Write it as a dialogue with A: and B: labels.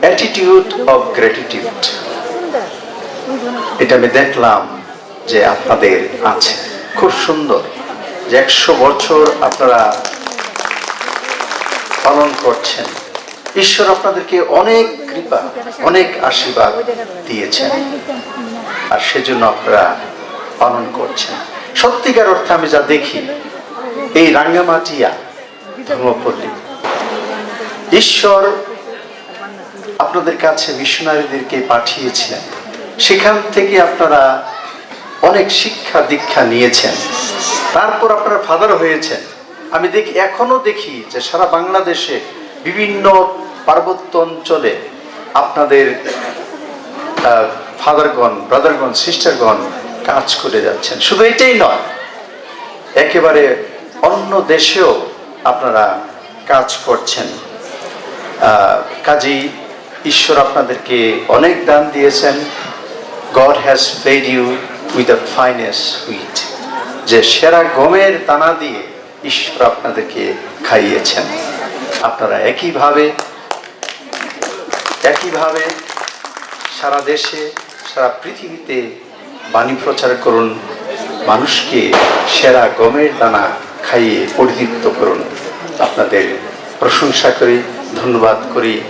A: Attitude of gratitude এটা আমি দেখলাম যে আপনাদের আছে। খুব সুন্দর যে একশো বছর আপনারা পালন করছেন। ঈশ্বর আপনাদেরকে অনেক কৃপা, অনেক আশীর্বাদ দিয়েছেন। আর সেজন্য আপনারা পালন করছেন। সত্যিকার অর্থে আমি যা দেখি, এই রাঙ্গামাটিয়া, ধর্মপল্লী। ঈশ্বর আপনাদের কাছে মিশনারিদেরকে পাঠিয়েছিলেন। সেখান থেকে আপনারা অনেক শিক্ষা দীক্ষা নিয়েছেন। তারপর আপনারা ফাদার হয়েছেন। আমি দেখি, এখনও দেখি যে সারা বাংলাদেশে বিভিন্ন পার্বত্য অঞ্চলে আপনাদের ফাদারগণ ব্রাদারগণ সিস্টারগণ কাজ করে যাচ্ছেন। শুধু এটাই নয়, একেবারে অন্য দেশেও আপনারা কাজ করছেন। কাজেই ঈশ্বর আপনাদেরকে অনেক দান দিয়েছেন। God has fed you with the finest wheat যে সেরা গমের দানা দিয়ে ঈশ্বর আপনাদেরকে খাইয়েছেন। আপনারা একইভাবে একইভাবে সারা দেশে, সারা পৃথিবীতে বাণী প্রচার করুন। মানুষকে সেরা গমের দানা খাইয়ে পরিতৃপ্ত করুন। আপনাদের প্রশংসা করি, ধন্যবাদ করি।